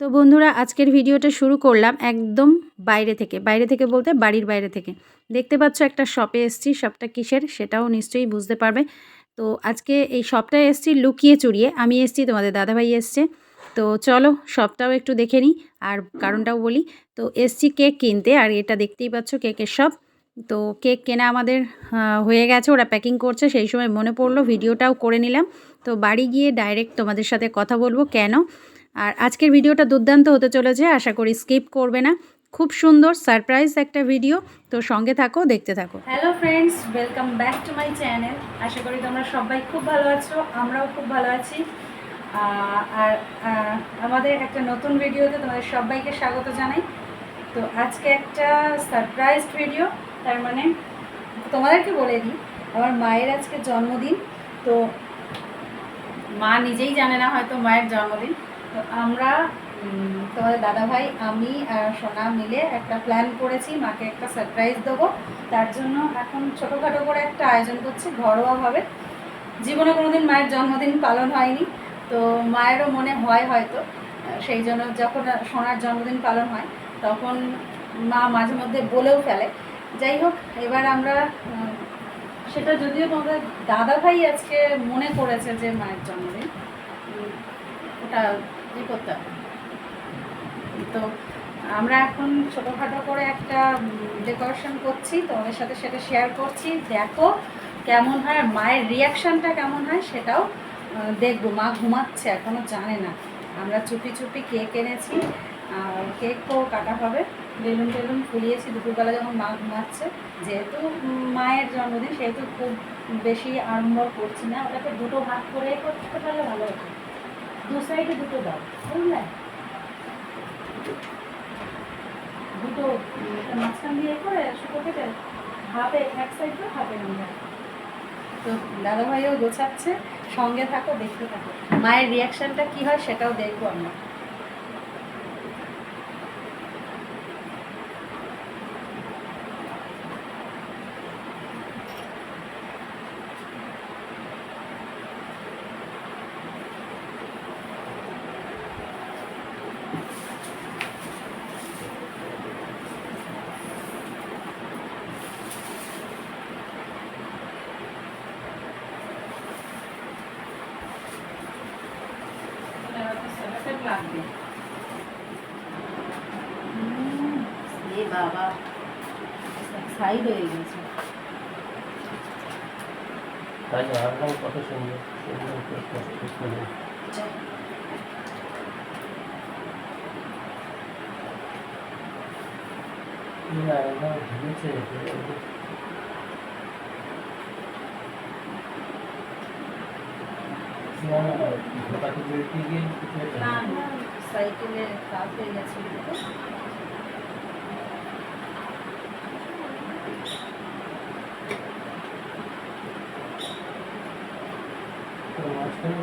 তো বন্ধুরা, আজকের ভিডিওটা শুরু করলাম একদম বাইরে থেকে। বাইরে থেকে বলতে বাড়ির বাইরে থেকে। দেখতে পাচ্ছ একটা শপে এসছি, শপটা কিসের সেটাও নিশ্চয়ই বুঝতে পারবে। তো আজকে এই শপটায় এসছি লুকিয়ে চুরিয়ে। আমি এসছি, তোমাদের দাদাভাই এসছে। তো চলো, শপটাও একটু দেখে নিই আর কারণটাও বলি। তো এসছি কেক কিনতে আর এটা দেখতেই পাচ্ছ কেকের শপ। তো কেক কেনা আমাদের হয়ে গেছে, ওরা প্যাকিং করছে, সেই সময় মনে পড়ল, ভিডিওটাও করে নিলাম। তো বাড়ি গিয়ে ডাইরেক্ট তোমাদের সাথে কথা বলব, কেন? আর আজকের ভিডিওটা দুর্দান্ত হতে চলেছে, আশা করি স্কিপ করবে না। খুব সুন্দর, সারপ্রাইজ একটা ভিডিও। তো সঙ্গে থাকো, দেখতে থাকো। Hello friends welcome back to my channel আশা করি তোমরা সবাই খুব ভালো আছো, আমরাও খুব ভালো আছি। আর আমাদের একটা নতুন ভিডিওতে তোমাদের সবাইকে স্বাগত জানাই। তো আজকে একটা সারপ্রাইজ ভিডিও, তার মানে তোমাদেরকে বলে দিই, আমার মায়ের আজকে জন্মদিন। তো মা নিজেই জানে না হয়তো মায়ের জন্মদিন। তো আমরা তোমাদের দাদাভাই আমি আর সোনা মিলে একটা প্ল্যান করেছি, মাকে একটা সারপ্রাইজ দেবো। তার জন্য এখন ছোটোখাটো করে একটা আয়োজন করছি ঘরোয়াভাবে জীবনে কোনোদিন মায়ের জন্মদিন পালন হয়নি, তো মায়েরও মনে হয় হয়তো, সেই জন্য যখন সোনার জন্মদিন পালন হয়, তখন মা মাঝে মধ্যে বলেও ফেলে। যাই হোক, এবার আমরা সেটা যদিও তোমাদের দাদাভাই আজকে মনে করেছে যে মায়ের জন্মদিন ওটা ই করতে হবে তো আমরা এখন ছোটোখাটো করে একটা ডেকোরেশন করছি, তোমাদের সাথে সেটা শেয়ার করছি। দেখো কেমন হয় মায়ের রিয়াকশানটা কেমন হয় সেটাও দেখব। মা ঘুমাচ্ছে এখনও জানে না। আমরা চুপি চুপি কেক এনেছি। আর কেকও কাটা হবে। বেলুন টেলুন ফুলিয়েছি। দুপুরবেলা যখন মা ঘুমাচ্ছে, যেহেতু মায়ের জন্মদিন, সেহেতু খুব বেশি আড়ম্বর করছি না। ওটাকে দুটো ভাগ করে করতে পারলে ভালো হতো। দু সাইডে দুটো দাও, বুঝলে? দুটো মাঝখান দিয়ে করে শুকো কেটে হাফে এক সাইডে হাতে নিয়ে তো দাদাভাইও গোছাচ্ছে, সঙ্গে থাকো, দেখতে থাকো। মায়ের রিয়াকশনটা কি হয় সেটাও দেখব আমরা। এ বাবা সাইড হয়ে গেছে। তাই কত সুন্দর না, না, ভেঙেছে। না, না, ঢোকাতে বেরোতে গিয়ে কিছু একটা না না সাইকেলে কাজ হয়ে গেছে মাঝখানে।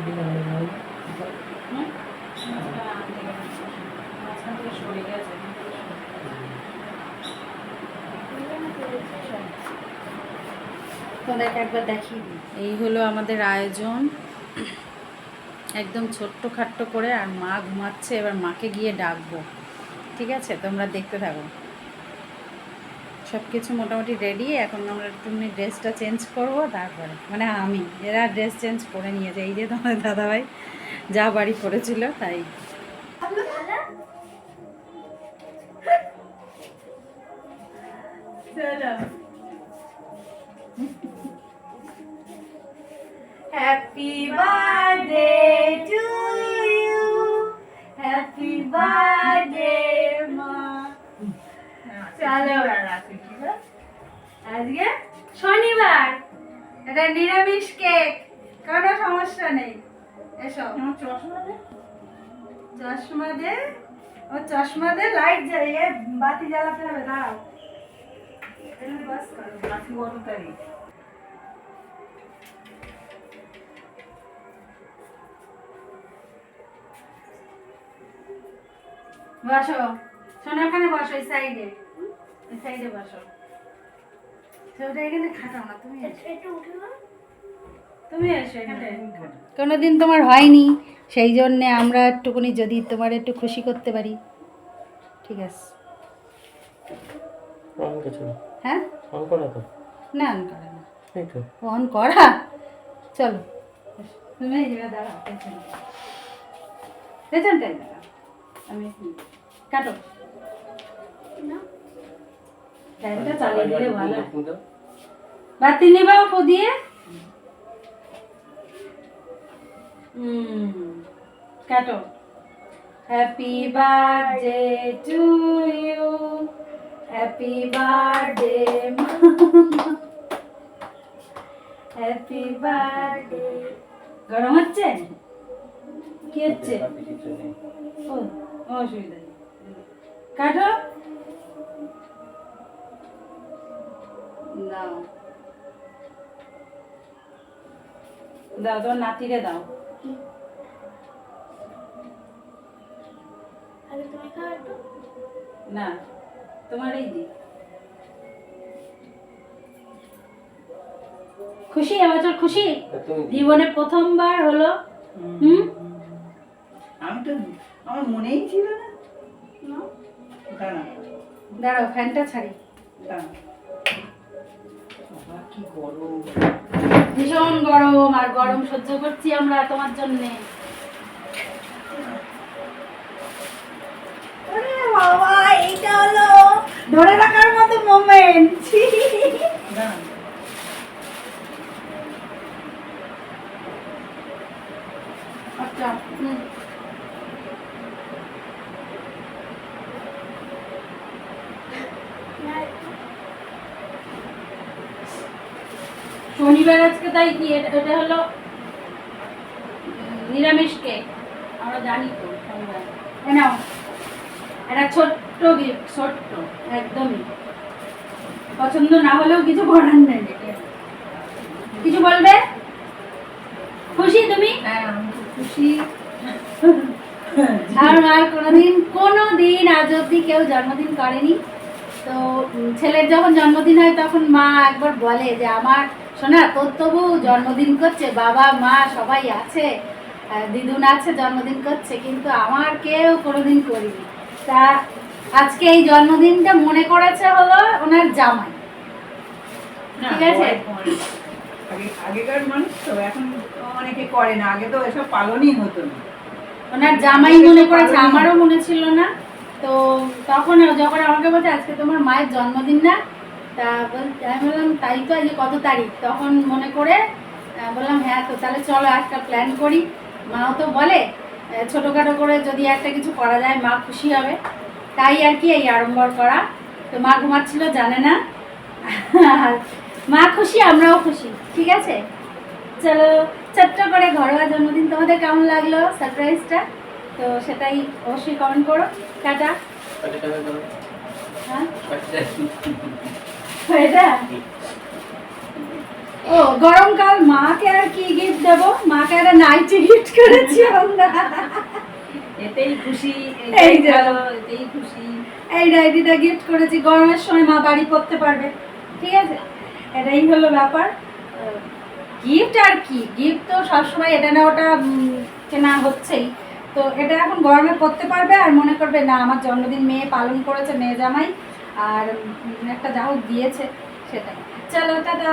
তোমাদেরকে একবার দেখিয়ে এই হলো আমাদের আয়োজন একদম ছোট্ট খাট্ট করে আর মা ঘুমাচ্ছে, এবার মাকে গিয়ে ডাকবো। ঠিক আছে? তোমরা দেখতে থাকো। সব কিছু মোটামুটি রেডি এখন আমরা একটু ড্রেসটা চেঞ্জ করব, তারপরে। মানে আমি, এরা ড্রেস চেঞ্জ করে নিয়েছে। এই যে তোমার দাদাভাই যা বাড়ি পড়েছিল, তাই। Happy birthday নিরামিষ কেক। কোনো সমস্যা নেই। এসো। চশমা দে। ও চশমা দে লাইট জ্বালিয়ে বাতি জ্বালাতে হবে দাঁড়াও। বাস করো। বাতি কত তারিখ বসো। শোনো এখানে বসো এই সাইডে এই সাইডে বসো। তো ওটা এখানে খাটাও না তুমি। তুমি এসো এখানে কোনো দিন তোমার হয়নি সেই জন্যে আমরা একটুকুনি যদি তোমার একটু খুশি করতে পারি। ঠিক আছে। হ্যাঁ? অন করা না অন করা না। অন করা? চলো। তুমি দাঁড়াও পেছনে। পেছনটাই দাঁড়াও। আমি কাটো। চালিয়ে দিলে ভালো। বাতি নেবা ফো দিয়ে কাটো। Happy birthday to you happy birthday happy birthday গরম হচ্ছে? কি হচ্ছে? ও অসুবিধা নেই। কাটো। দাও। দাও তোমার নাতিরে দাও। না তোমারই দি খুশি? এবছর খুশি? জীবনে প্রথমবার হলো। হুম। আমি তো আমার মনেই ছিল না। দাঁড়া। দাঁড়াও ফ্যানটা ছাড়ি। দাঁড়া। কি গরম। ভীষণ গরম আর গরম সহ্য করছি আমরা তোমার জন্য বাবা এইটা হলো ধরে রাখার মতো মোমেন্ট আচ্ছা হুম। শনিবার আজকে তাই কি? এটা হলো নিরামিষ কেক আমরা জানি তো শনিবার নাও। একটা ছোট্ট gift, ছোট্ট একদমই। পছন্দ না হলেও কিছু করার নেই। কিছু বলবে? খুশি তুমি? হ্যাঁ খুশি। আর আর কোনোদিন কোনোদিন আজ অব্দি কেউ জন্মদিন করেনি। তো ছেলের যখন জন্মদিন হয় তখন মা একবার বলে যে আমার শোনা তোর তবু জন্মদিন করছে বাবা মা সবাই আছে দিদুন আছে জন্মদিন করছে কিন্তু আমার কেউ কোনোদিন করিনি। তা আজকে এই জন্মদিনটা মনে করেছে হলো ওনার জামাই। ঠিক আছে। আগেকার মানুষ তো এখন অনেকে করে না আগে তো এসব পালনই হতো না। ওনার জামাই মনে করেছে আমারও মনে ছিল না। তো তখন যখন আমাকে বলছে আজকে তোমার মায়ের জন্মদিন না তা আমি বললাম তাই তো আজকে কত তারিখ? তখন মনে করে বললাম হ্যাঁ তো তাহলে চলো একটা প্ল্যান করি। মাও তো বলে ছোটোখাটো করে যদি একটা কিছু করা যায় মা খুশি হবে। তাই আর কি এই আড়ম্বর করা। তো মা ঘুমাচ্ছিল জানে না। মা খুশি আমরাও খুশি ঠিক আছে? চলো ছোট্ট করে ঘরোয়া জন্মদিন তোমাদের কেমন লাগল সারপ্রাইজটা তো সেটাই অবশ্যই কমেন্ট করো। টাটা। হ্যাঁ? এটা? ও গরমকাল মাকে আর কি গিফট দেবো? মাকে একটা নাইটি গিফট করেছি আমরা। এতেই খুশি এই এতেই খুশি। এই নাইটিটা গিফট করেছি। গরমের সময় মা বাড়ি পরতে পারবে। ঠিক আছে? এটাই হলো ব্যাপার। গিফট আর কি? গিফট তো সবসময় এটা না ওটা কেনা হচ্ছেই। তো এটা এখন গরমে পরতে পারবে আর মনে করবে না আমার জন্মদিন মেয়ে পালন করেছে মেয়ে জামাই। আর একটা যা দিয়েছে সেটাই। চলো টাটা!